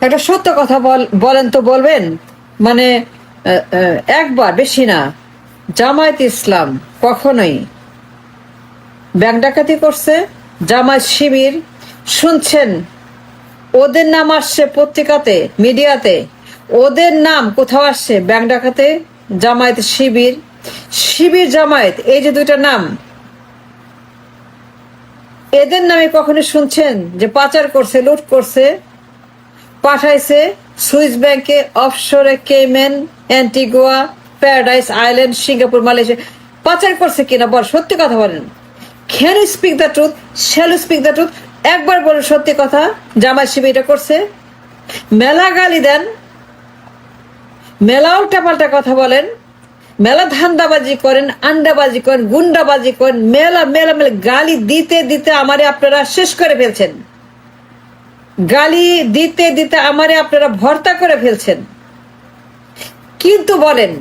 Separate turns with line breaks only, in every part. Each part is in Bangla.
একটা সত্য কথা বল- বলেন তো বলবেন। মানে একবার, বেশি না। জামায়াত ইসলাম কখনোই ব্যাংক ডাকাতি করছে, জামায়াত শিবির শুনছেন, ওদের নাম আসছে পত্রিকাতে, মিডিয়াতে, ওদের নাম কোথাও আসছে ব্যাংক ডাকাতে, জামায়াত শিবির শিবির জামায়াত, এই যে দুইটা নাম, এদের নামে কখনো শুনছেন যে পাচার করছে, লুট করছে? পাঠাইছে সুইস ব্যাংকে অফশোরে Cayman Antigua, Paradise Island, Singapore, Malaysia. পাচার করছে কিনা বল, সত্যি কথা বলেন। You speak the truth shall speak the truth একবার বলেন, সত্যি কথা, জামাই শিবির এটা করছে। মেলা গালি দেন। মেলা উল্টাপাল্টা কথা বলেন। মেলা ধান্দাবাজি করেন, আন্ডাবাজি করেন, গুন্ডাবাজি করেন, মেলা মেলা মেলা গালি দিতে দিতে আমারে আপনারা শেষ করে ফেলছেন। গালি দিতে দিতে আমারে আপনারা ভর্তা করে ফেলছেন। কিন্তু বলেন,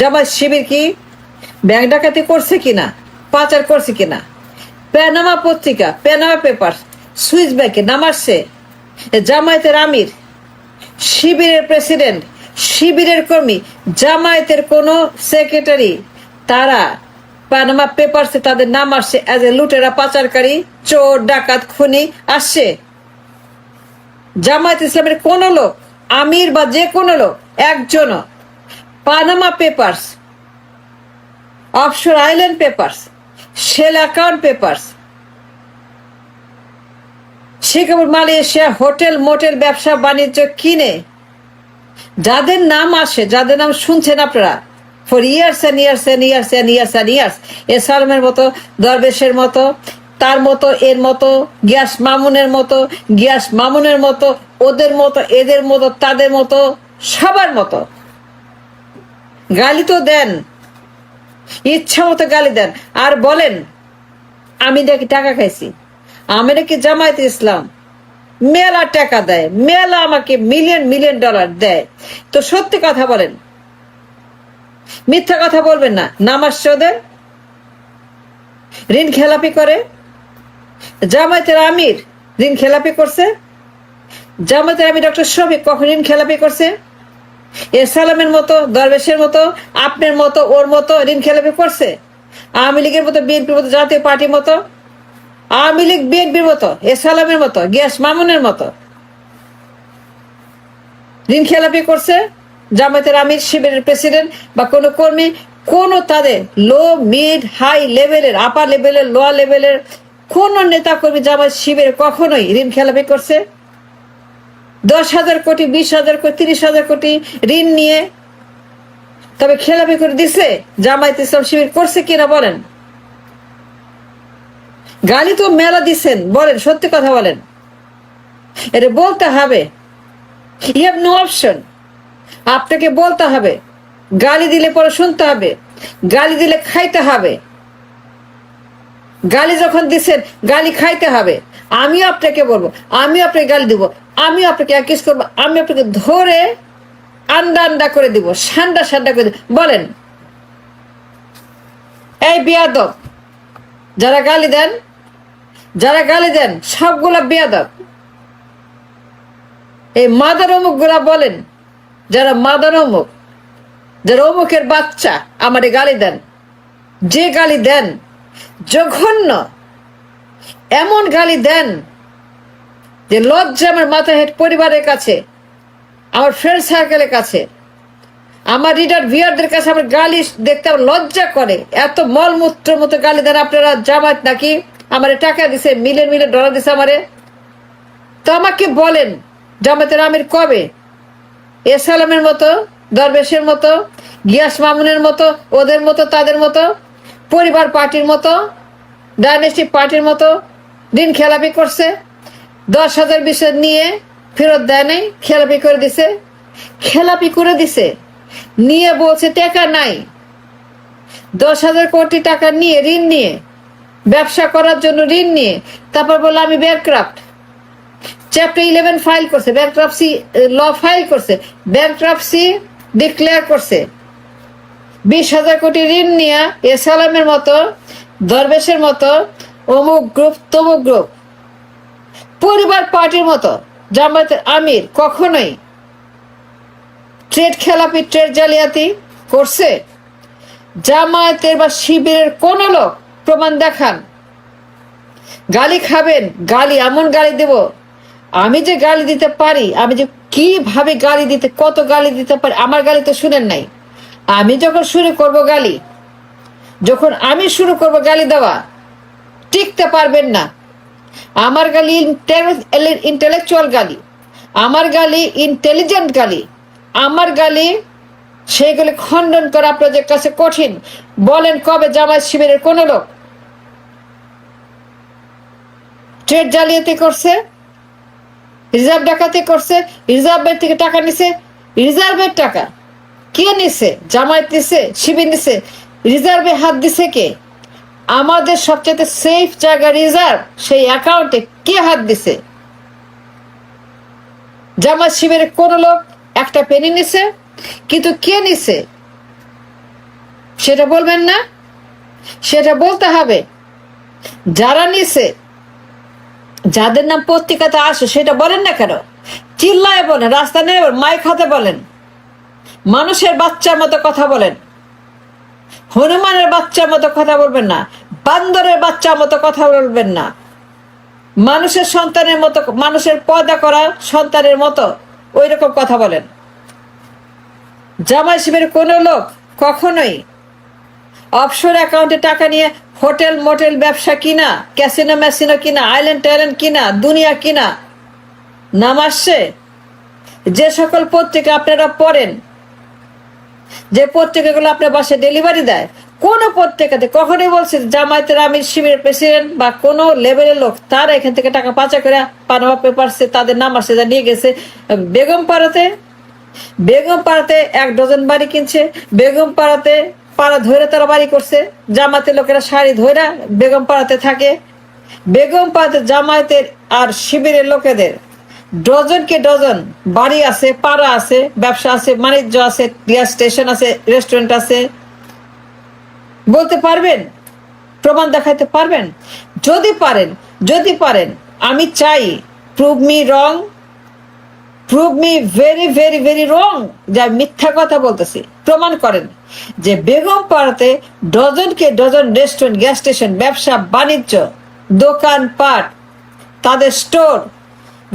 জামাত শিবির কি ব্যাংক ডাকাতি করছে কিনা, পাচার করছে কিনা? প্যানামা পত্রিকা প্যানামা পেপার, সুইস ব্যাংকে নাম আসছে। জামায়াতের আমির, শিবিরের প্রেসিডেন্ট, শিবিরের কর্মী, জামায়াতের কোন সেক্রেটারি, তারা পানামা পেপারসে তাদের নাম আসছে। অ্যাজ এ লুটেরা, পাচারকারী, চোর, ডাকাত, খুনি আসছে। জামায়াত ইসলামের কোন লোক, আমির বা যে কোনো লোক একজন Panama papers offshore island papers shell account papers Singapore Malaysia hotel motel ব্যবসা বাণিজ্য কিনে। যাদের নাম আসে, যাদের নাম শুনছেন আপনারা for years and years and years and years and years এসালমের মতো, দরবেশের মতো তার মতো, এর মতো, গিয়াস মামুনের মতো, গিয়াস মামুনের মতো, ওদের মতো, এদের মতো, তাদের মতো, সবার মতো। গালি তো দেন। ইচ্ছা মতো গালি দেন। আর বলেন, আমি নাকি টাকা খাইছি। আমি নাকি জামায়াত ইসলাম। মেলা টাকা দেয়। মেলা আমাকে মিলিয়ন মিলিয়ন ডলার দেয়। তো সত্যি কথা বলেন। মিথ্যা কথা বলবেন না। নামাজ ঋণ খেলাপি করে। জামায়াতের আমির ঋণ খেলাপি করছে? জামায়াতের আমির ডক্টর শফিক কখন ঋণ খেলাপি করছে? এর সালামের মতো, দরবেশের মতো, আপনার মতো, ওর মতো ঋণ খেলাপি করছে? আওয়ামী লীগের মতো, বিএনপির মতো, জাতীয় পার্টির মতো? আওয়ামী লীগ বিএনপির মতো এসালামের মতো, গ্যাস মামুনের মতো? ঋণ খেলাপি করছে জামায়াতের আমির শিবিরের প্রেসিডেন্ট বা কোনো কর্মী? কোনো তাদের লো মিড হাই লেভেলের আপার লেভেলের লোয়ার লেভেলের কোন নেতা কর্মী জামায়াত শিবির কখনোই ঋণ খেলাপি করছে? দশ হাজার কোটি, বিশ হাজার কোটি, তিরিশ হাজার কোটি ঋণ নিয়ে তবে খেলাপি করে দিছে? জামায়াত ইসলাম শিবির করছে কিনা বলেন। গালি তো মেলা দিছেন, বলেন, সত্যি কথা বলেন। এটা বলতে হবে। ইউ হ্যাভ নো অপশন আপনাকে বলতে হবে। গালি দিলে পরে শুনতে হবে। গালি দিলে খাইতে হবে। গালি যখন দিচ্ছেন গালি খাইতে হবে। আমি আপনাকে বলব আমি আপনাকে গালি দিব আমি আপনাকে অ্যাকিস করব, আমি আপনাকে ধরে আন্ডা আন্ডা করে দিব সান্ডা সান্ডা করে দিব। বলেন, এই বিয়াদব, যারা গালি দেন, যারা গালি দেন, সবগুলা বেয়াদব। এই মাদার অমুকগুলা বলেন, যারা মাদার অমুক, যারা অমুকের বাচ্চা, আমারে গালি দেন, যে গালি দেন জঘন্য। এমন গালি দেন যে লজ্জা আমার মাথা হেড পরিবারের কাছে, আমার ফ্রেন্ড সার্কেলের কাছে। আমার রিডার ভিয়ারদের কাছে আমার গালি দেখতে আমার লজ্জা করে। এত মলমূত্র মতো গালি দেন, আপনারা জামাত নাকি? আমারে টাকা দিছে মিলিয়ন মিলিয়ন ডলার দিছে আমারে। তো আমাকে বলেন জামাতের আমির কবে? এসালামের মতো, দরবেশের মতো, গিয়াস মামুনের মতো, ওদের মতো, তাদের মতো? পরিবার পার্টির মতো, ডাইনেস্টিক পার্টির মতো দিন খেলাপি করছে। দশ হাজার বিশ নিয়ে ফেরত দেয় নাই, খেলাপি করে দিছে। খেলাপি করে দিছে। নিয়ে বলছে, টাকা নাই। দশ হাজার কোটি টাকা নিয়ে, ঋণ নিয়ে, ব্যবসা করার জন্য ঋণ নিয়ে, তারপর বলল, আমি ব্যাংক্রাফট চ্যাপ্টার ইলেভেন ফাইল করছে। ব্যাংক্রাফসি ল ফাইল করছে। ব্যাংক্রাফসি ডিক্লেয়ার করছে। বিশ হাজার কোটি ঋণ নিয়ে এসালামের মতো, দরবেশের মতো, অমুক গ্রুপ, তমুক গ্রুপ। পরিবার পার্টির মতো জামায়াতের আমির কখনোই ট্রেড খেলাপি, ট্রেড জালিয়াতি করছে। জামায়াতের বা শিবিরের কোন লোক প্রমাণ দেখান। গালি খাবেন, গালি, এমন গালি দেব, আমি যে গালি দিতে পারি, আমি যে কীভাবে গালি দিতে, কত গালি দিতে পারি, আমার গালি তো শুনেন নাই। আমি যখন শুরু করব গালি, যখন আমি শুরু করব গালি দেওয়া, টিকতে পারবেন না। আমার গালি ইন্টেলেকচুয়াল গালি, আমার গালি ইন্টেলিজেন্ট গালি, আমার গালি সেইগুলি খণ্ডন করা আপনাদের কাছে কঠিন। বলেন কবে জামায়াত শিবিরের কোন লোক? ট্রেড জালিয়াতি করছে, রিজার্ভ ডাকাতি করছে, রিজার্ভের থেকে টাকা নিছে, রিজার্ভের টাকা। কে নিছে? জামায়াত নিছে? শিবির নিছে? রিজার্ভে হাত দিছে কে? আমাদের সবচেয়ে সেফ জায়গা রিজার্ভ, সেই অ্যাকাউন্টে কে হাত দিছে? জামাত শিবিরের কোন লোক একটা পেনি নিছে, কিন্তু কে নিছে? সেটা বলবেন না? সেটা বলতে হবে। যারা নিছে, যাদের নাম পত্রিকাতে আসে, সেটা বলেন না কেন? চিল্লায় বলেন, রাস্তা নেই মাইক হাতে বলেন। মানুষের বাচ্চার মতো কথা বলেন। হনুমানের বাচ্চার মতো কথা বলবেন না। বান্দরের বাচ্চার মতো কথা বলবেন না। মানুষের সন্তানের মতো, মানুষের পয়দা করা সন্তানের মতো ওই রকম কথা বলেন। জামাই শিবের কোন লোক কখনোই অফশোর অ্যাকাউন্টে টাকা নিয়ে হোটেল, মোটেল, ব্যবসা কিনা, ক্যাসিনো, ম্যাসিনো কিনা, আইল্যান্ড টাইল্যান্ড কিনা, দুনিয়া কিনা, নাম আসছে? যে সকল পত্রিকা আপনারা পড়েন যে পত্রিকাগুলো আপনার বাসায় ডেলিভারি দেয়, কোন পত্রিকাতে কখনোই বলছে জামায়াতের আমির শিবিরের প্রেসিডেন্ট বা কোন লেভেলের লোক, তারা এখান থেকে টাকা পাচার করে পানামা পেপারসে তাদের নাম আসছে যা নিয়ে গেছে। বেগম পাড়াতে বেগম পাড়াতে এক ডজন বাড়ি কিনছে, বেগম পাড়াতে পাড়া ধরে তারা বাড়ি করছে জামাতের লোকেরা শাড়ি ধরে বেগম পাড়াতে থাকে। বেগম পাড়াতে জামায়াতের আর শিবিরের লোকেদের ডজনকে ডজন, বাড়ি আছে, পাড়া আছে, ব্যবসা আছে, বাণিজ্য আছে গ্যাস স্টেশন আছে রেস্টুরেন্ট আছে। বলতে পারবেন? প্রমাণ দেখাইতে পারবেন? যদি পারেন যদি পারেন, আমি চাই prove me wrong prove me very very very wrong যা মিথ্যা কথা বলতেছি। প্রমাণ করেন যে বেগম পাড়াতে ডজনকে ডজন রেস্টুরেন্ট গ্যাস স্টেশন ব্যবসা, বাণিজ্য দোকান পাট তাদের store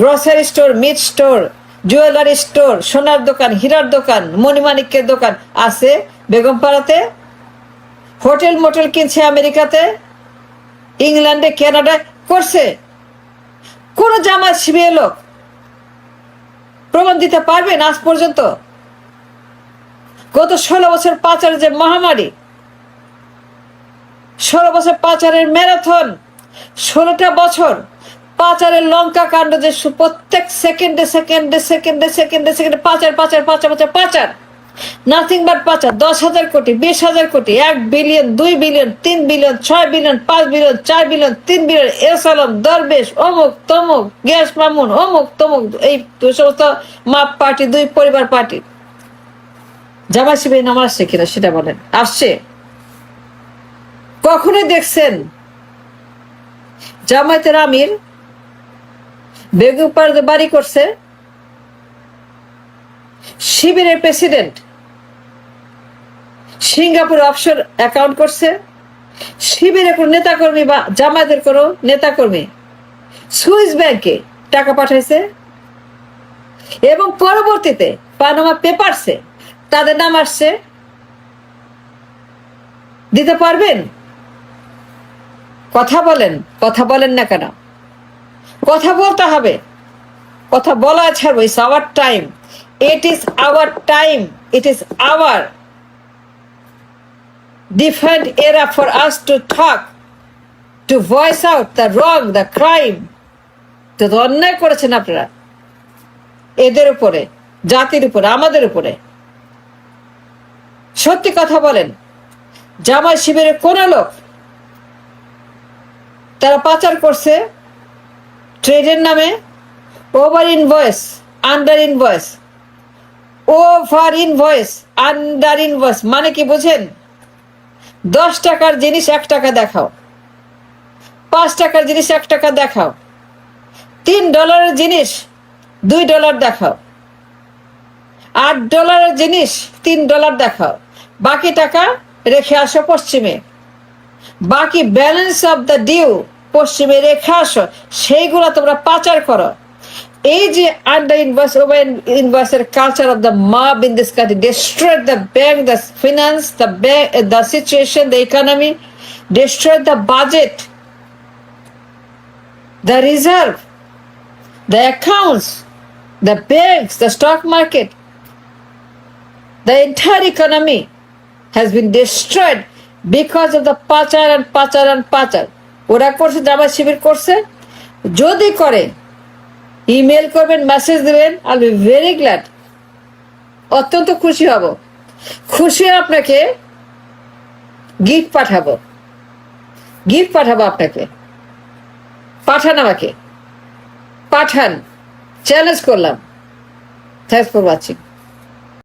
grocery store meat store jewellery store সোনার দোকান, হীরার দোকান মণিমাণিক্যের দোকান আছে বেগম পাড়াতে হোটেল মোটেল কিনছে আমেরিকাতে, ইংল্যান্ডে কানাডায় করছে। কোন জামাত শিবির লোক প্রমাণ দিতে পারবেন আজ পর্যন্ত? গত ষোলো বছর পাচারের যে মহামারী, ষোলো বছর পাচারের ম্যারাথন, ষোলোটা বছর পাচারের লঙ্কা কাণ্ড যে প্রত্যেক সেকেন্ডে সেকেন্ডে সেকেন্ডে সেকেন্ডে সেকেন্ডে পাচার পাচার পাচার পাচার পাচার। নাথিং বাট পাচার। দশ হাজার কোটি, বিশ হাজার কোটি, এক বিলিয়ন দুই বিলিয়ন তিন বিলিয়ন ছয় বিলিয়ন পাঁচ বিলিয়ন চার বিলিয়ন তিন বিলিয়ন এসালম দরবেশ, অমুক, তমুক, গ্যাস মামুন, অমুক, তমুক, এই সমস্ত মাপ পার্টি, দুই পরিবার পার্টি। জামা শিবির নাম আসছে কিনা সেটা বলেন। আসছে। কখনোই দেখছেন জামায়াতের আমির বেগুপাড়াতে বাড়ি করছে, শিবিরের প্রেসিডেন্ট সিঙ্গাপুর অফশোর অ্যাকাউন্ট করছে শিবিরের কোনো নেতাকর্মী বা জামায়াতের কোনো নেতাকর্মী সুইস ব্যাংকে টাকা পাঠাইছে এবং পরবর্তীতে পানামা পেপারসে তাদের নাম আসছে। দিতে পারবেন? কথা বলেন কথা বলেন না কেন? কথা বলতে হবে। কথা বলা ছাড়বো it's our time it is our time it is our different era for us to talk to voice out the wrong the crime তো অন্যায় করেছেন আপনারা। এদের উপরে, জাতির উপরে, আমাদের উপরে। সত্যি কথা বলেন জামাই শিবিরের কোন লোক তারা পাচার করছে ট্রেডের নামে? Over invoice under invoice over invoice under invoice মানে কি বুঝেন? দশ টাকার জিনিস এক টাকা দেখাও। পাঁচ টাকার জিনিস এক টাকা দেখাও। তিন ডলারের জিনিস দুই ডলার দেখাও। আট ডলারের জিনিস তিন ডলার দেখাও। বাকি টাকা রেখে আসো পশ্চিমে। বাকি ব্যালেন্স অফ দ্য ডিউ পশ্চিমে রেখে আসো সেইগুলো তোমরা পাচার করো। এই যে under inverse over ইনভার্সের culture of the mob in this country destroyed the bank the finance the bank the situation the economy destroyed the budget the reserve, the accounts, the banks, the stock market, the entire economy has been destroyed because of the পাচার and পাচার and পাচার ওরা করছে জামা শিবির করছে। যদি করে ইমেল করবেন মেসেজ দেবেন আই বি ভেরি গ্ল্যাড অত্যন্ত খুশি হব। খুশি আপনাকে গিফট পাঠাবো। গিফট পাঠাবো আপনাকে। পাঠান আমাকে। পাঠান। চ্যালেঞ্জ করলাম। Thanks for watching